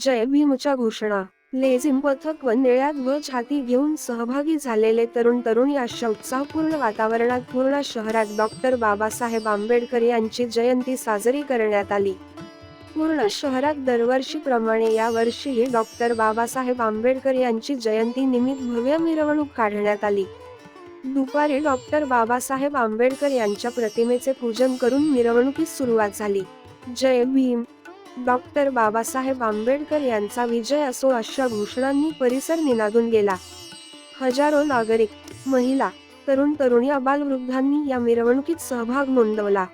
जय भीमच्या घोषणा. लेझिम पथक व निळ्या ध्वज हाती घेऊन सहभागी झालेले तरुण तरुणी अशा उत्साहपूर्ण वातावरणात पूर्ण शहरात डॉक्टर बाबासाहेब आंबेडकर यांची जयंती साजरी करण्यात आली. पूर्ण शहरात दरवर्षीप्रमाणे या वर्षीही डॉक्टर बाबासाहेब आंबेडकर यांची जयंती निमित्त भव्य मिरवणूक काढण्यात आली. दुपारी डॉक्टर बाबासाहेब आंबेडकर यांच्या प्रतिमेचे पूजन करून मिरवणुकीस सुरुवात झाली. जय भीम. डॉक्टर बाबासाहेब आंबेडकर यांचा विजय असो अशा घोषणांनी परिसर निनादून गेला. हजारो नागरिक महिला तरुण तरुणी अबालवृद्धांनी या मिरवणुकीत सहभाग नोंदवला.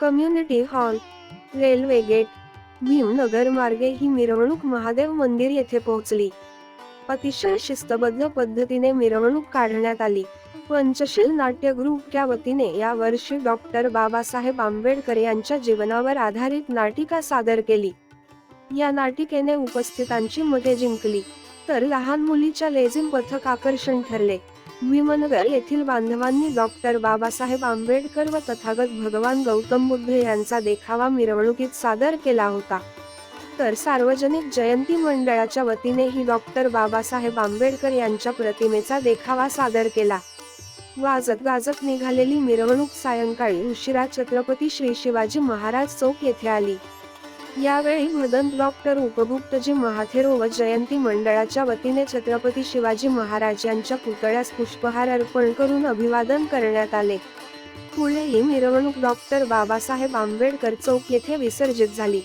Community hall railway gate Bhimnagar मार्गे ही मिरवणूक महादेव मंदिर येथे पोहोचली. अतिशय शिस्तबद्ध पद्धतीने मिरवणूक काढण्यात आली. पंचशील नाट्य वतीने या वर्षी डॉक्टर बाबासाहेब आंबेडकर यांच्या जीवनावर आधारित नाटिका सादर केली. या नाटिकेने उपस्थितांची मते जिंकली. तर लहान मुलीच्या लेझिम पथक आकर्षण ठरले. विमनगर येथील बांधवांनी डॉक्टर बाबासाहेब आंबेडकर व तथागत भगवान गौतम बुद्ध यांचा देखावा मिरवणुकीत सादर केला होता. तर सार्वजनिक जयंती मंडळाच्या वतीनेही डॉक्टर बाबासाहेब आंबेडकर यांच्या प्रतिमेचा देखावा सादर केला. वाजत गाजत निघालेली मिरवणूक सायंकाळी उशिरा छत्रपती श्री शिवाजी महाराज चौक येथे आली. यावेळी मदन डॉक्टर उपभुक्तजी महाथेरो व जयंती मंडळाच्या वतीने छत्रपती शिवाजी महाराज यांच्या पुतळ्यास पुष्पहार अर्पण करून अभिवादन करण्यात आले. पुढे ही मिरवणूक डॉक्टर बाबासाहेब आंबेडकर चौक येथे विसर्जित झाली.